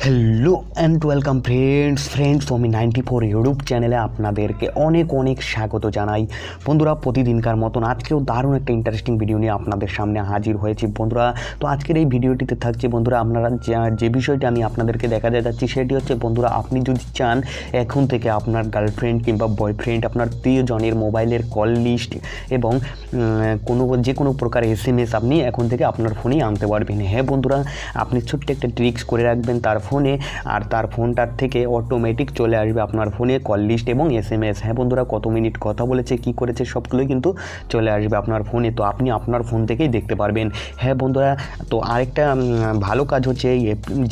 Hello and welcome friends friends আমি ninety four YouTube চ্যানেলে আপনাদেরকে অনেক অনেক স্বাগত জানাই। বন্ধুরা, প্রতিদিনকার মতন আজকেও দারুণ একটা ইন্টারেস্টিং ভিডিও নিয়ে আপনাদের সামনে হাজির হয়েছি। বন্ধুরা, তো আজকের এই ভিডিওটিতে থাকছে, বন্ধুরা, আপনারা যা- বিষয়টি আমি আপনাদেরকে দেখা যাচ্ছি সেটি হচ্ছে, বন্ধুরা, আপনি যদি চান, এখন থেকে আপনার গার্লফ্রেন্ড কিংবা বয়ফ্রেন্ড আপনার প্রিয়জনের মোবাইলের কল লিস্ট এবং কোনো যে কোনো প্রকার এস এম এস আপনি এখন থেকে আপনার ফোনেই আনতে পারবেন। হ্যাঁ বন্ধুরা, আপনি ছোট্ট একটা ট্রিক্স করে রাখবেন, তার ফোনে আর তার ফোনটার থেকে অটোমেটিক চলে আসবে আপনার ফোনে কল লিস্ট এবং এস এম এস হ্যাঁ বন্ধুরা, কত মিনিট কথা বলেছে, কি করেছে, সবগুলোই কিন্তু চলে আসবে আপনার ফোনে। তো আপনি আপনার ফোন থেকেই দেখতে পারবেন। হ্যাঁ বন্ধুরা, তো আরেকটা ভালো কাজ হচ্ছে এই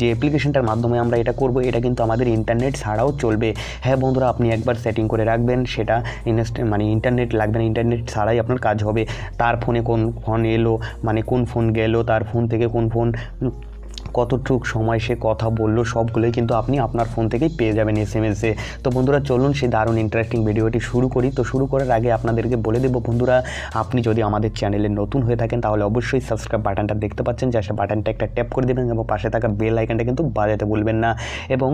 যে অ্যাপ্লিকেশনটার মাধ্যমে আমরা এটা করব, এটা কিন্তু আমাদের ইন্টারনেট ছাড়াও চলবে। হ্যাঁ বন্ধুরা, আপনি একবার সেটিং করে রাখবেন, সেটা ইনস্ট মানে ইন্টারনেট লাগবে না ইন্টারনেট ছাড়াই আপনার কাজ হবে। তার ফোনে কোন ফোন এলো মানে কোন ফোন গেল, তার ফোন থেকে কোন ফোন কতটুক সময় সে কথা বলল, সবগুলোই কিন্তু আপনি আপনার ফোন থেকেই পেয়ে যাবেন এস এম এসে তো বন্ধুরা, চলুন সেই দারুণ ইন্টারেস্টিং ভিডিওটি শুরু করি। তো শুরু করার আগে আপনাদেরকে বলে দেবো, বন্ধুরা, আপনি যদি আমাদের চ্যানেলে নতুন হয়ে থাকেন, তাহলে অবশ্যই সাবস্ক্রাইব বাটনটা দেখতে পাচ্ছেন যে সে বাটনটা একটা ট্যাপ করে দেবেন এবং পাশে থাকা বেল আইকনটা কিন্তু বাজাতে ভুলবেন না। এবং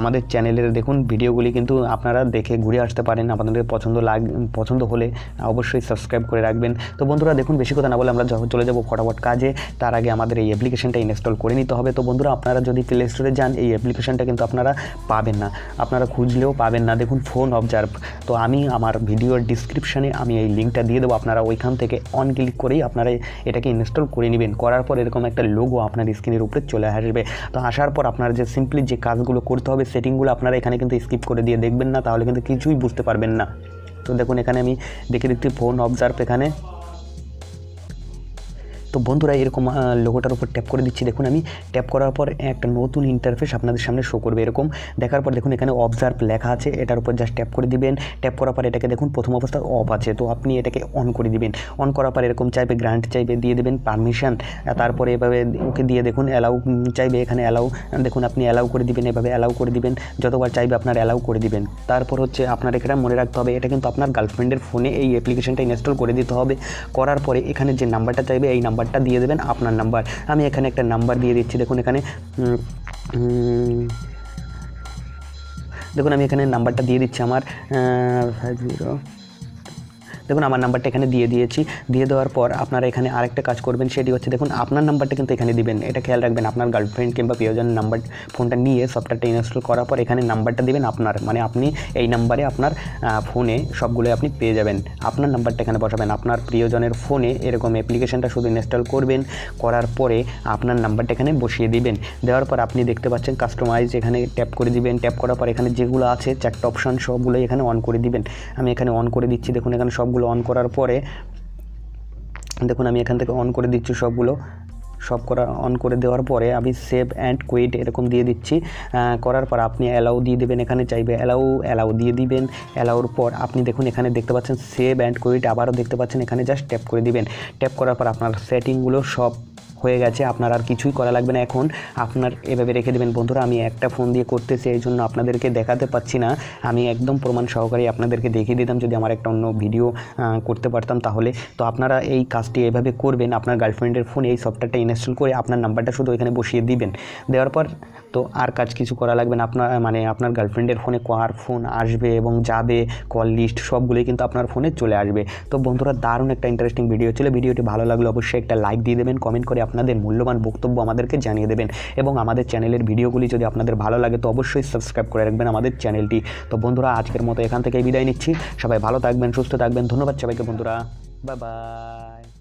আমাদের চ্যানেলের দেখুন ভিডিওগুলি কিন্তু আপনারা দেখে ঘুরে আসতে পারেন। আপনাদের পছন্দ লাগ, পছন্দ হলে অবশ্যই সাবস্ক্রাইব করে রাখবেন। তো বন্ধুরা, দেখুন, বেশি কথা না বলে আমরা চলে যাব ফটাফট কাজে, তার আগে আমাদের এই অ্যাপ্লিকেশনটা ইনস্টল করে নিতে হবে। তো বন্ধুরা, আপনারা যদি প্লে স্টোরে যান, এই অ্যাপ্লিকেশনটা কিন্তু আপনারা পাবেন না। আপনারা খুঁজলেও পাবেন না। দেখুন ফোন অবজার্ভ তো আমি আমার ভিডিওর ডিসক্রিপশানে আমি এই লিঙ্কটা দিয়ে দেবো। আপনারা ওইখান থেকে অন ক্লিক করেই আপনারা এটাকে ইনস্টল করে নেবেন। করার পর এরকম একটা লোগো আপনার স্ক্রিনের উপরে চলে আসবে। তো আসার পর আপনার যে সিম্পলি যে কাজগুলো করতে হবে সেটিংগুলো আপনারা এখানে কিন্তু স্কিপ করে দিয়ে দেখবেন না, তাহলে কিন্তু কিছুই বুঝতে পারবেন না। তো দেখুন, এখানে আমি দেখে দিচ্ছি ফোন অবজার্ভ এখানে। তো বন্ধুরা, এরকম লোগোটার উপর ট্যাপ করে দিচ্ছি। দেখুন, আমি ট্যাপ করার পর একটা নতুন ইন্টারফেস আপনাদের সামনে শো করবে এরকম। দেখার পর দেখুন, এখানে অবজার্ভ লেখা আছে, এটার উপর জাস্ট ট্যাপ করে দিবেন। ট্যাপ করার পর এটাকে দেখুন, প্রথম অবস্থায় অফ আছে, তো আপনি এটাকে অন করে দিবেন। অন করার পর এরকম চাইবে গ্রান্ট চাইবে, দিয়ে দেবেন পারমিশন তারপরে এভাবে ওকে দিয়ে দেখুন অ্যালাউ চাইবে, এখানে অ্যালাউ দেখুন, আপনি অ্যালাউ করে দিবেন, এভাবে অ্যালাউ করে দিবেন। যতবার চাইবে, আপনার অ্যালাউ করে দিবেন। তারপর হচ্ছে, আপনার এখানে মনে রাখতে হবে, এটা কিন্তু আপনার গার্লফ্রেন্ডের ফোনে এই অ্যাপ্লিকেশনটা ইনস্টল করে দিতে হবে। করার পরে এখানে যে নাম্বারটা চাইবে, এই নাম্বারটা দিয়ে দেবেন, আপনার নাম্বার। আমি এখানে একটা নাম্বার দিয়ে দিচ্ছি। দেখুন এখানে দেখুন আমি এখানে নাম্বারটা দিয়ে দিচ্ছি আমার ফাইভ জিরো দেখুন, আমার নাম্বারটা এখানে দিয়ে দিয়েছি। দিয়ে দেওয়ার পর আপনারা এখানে আরেকটা কাজ করবেন, সেটি হচ্ছে দেখুন, আপনার নাম্বারটা কিন্তু এখানে দিবেন। এটা খেয়াল রাখবেন, আপনার গার্লফ্রেন্ড কিংবা প্রিয়জনের নাম্বার ফোনটা নিয়ে সফটওয়্যারটা ইনস্টল করার পর এখানে নাম্বারটা দিবেন আপনার। মানে আপনি এই নাম্বারে আপনার ফোনে সবগুলোই আপনি পেয়ে যাবেন। আপনার নাম্বারটা এখানে বসাবেন। আপনার প্রিয়জনের ফোনে এরকম অ্যাপ্লিকেশনটা শুধু ইনস্টল করবেন, করার পরে আপনার নাম্বারটা এখানে বসিয়ে দিবেন। দেওয়ার পর আপনি দেখতে পাচ্ছেন কাস্টমাইজ এখানে ট্যাপ করে দিবেন। ট্যাপ করার পর এখানে যেগুলো আছে চারটা অপশন সবগুলোই এখানে অন করে দিবেন। আমি এখানে অন করে দিচ্ছি। দেখুন, এখানে সবগুলো অন করার পরে, দেখুন আমি এখান থেকে অন করে দিচ্ছি সবগুলো। সব করা অন করে দেওয়ার পরে আমি সেভ অ্যান্ড কুইট এরকম দিয়ে দিচ্ছি। করার পর আপনি অ্যালাউ দিয়ে দেবেন, এখানে চাইবে অ্যালাউ অ্যালাউ দিয়ে দিবেন। অ্যালাউর পর আপনি দেখুন এখানে দেখতে পাচ্ছেন সেভ অ্যান্ড কুইট আবারও দেখতে পাচ্ছেন, এখানে জাস্ট ট্যাপ করে দিবেন। ট্যাপ করার পর আপনার সেটিংগুলো সব হয়ে গেছে, আপনার আর কিছুই করা লাগবে না। এখন আপনার এভাবে রেখে দেবেন। বন্ধুরা, আমি একটা ফোন দিয়ে করতেছি, এই জন্য আপনাদেরকে দেখাতে পাচ্ছি না। আমি একদম প্রমাণ সহকারে আপনাদেরকে দেখিয়ে দিতাম, যদি আমার একটা অন্য ভিডিও করতে পারতাম তাহলে। তো আপনারা এই কাজটি এভাবে করবেন, আপনার গার্লফ্রেন্ডের ফোনে এই সফটওয়্যারটা ইনস্টল করে আপনার নাম্বারটা শুধু এখানে বসিয়ে দিবেন। দেওয়ার পর তো আর কাজ কিছু করা লাগবে না। আপনার মানে আপনার গার্লফ্রেন্ডের ফোনে কার ফোন আসবে এবং যাবে কল লিস্ট সবগুলোই কিন্তু আপনার ফোনে চলে আসবে। তো বন্ধুরা, দারুণ একটা ইন্টারেস্টিং ভিডিও ছিল। ভিডিওটি ভালো লাগলে অবশ্যই একটা লাইক দিয়ে দেবেন কমেন্ট করে আপনাদের মূল্যবান বক্তব্য আমাদেরকে জানিয়ে দেবেন। এবং আমাদের চ্যানেলের ভিডিওগুলি যদি আপনাদের ভালো লাগে, তো অবশ্যই সাবস্ক্রাইব করে রাখবেন আমাদের চ্যানেলটি তো বন্ধুরা, আজকের মতো এখান থেকে বিদায় নিচ্ছি। সবাই ভালো থাকবেন, সুস্থ থাকবেন। ধন্যবাদ সবাইকে বন্ধুরা। Bye bye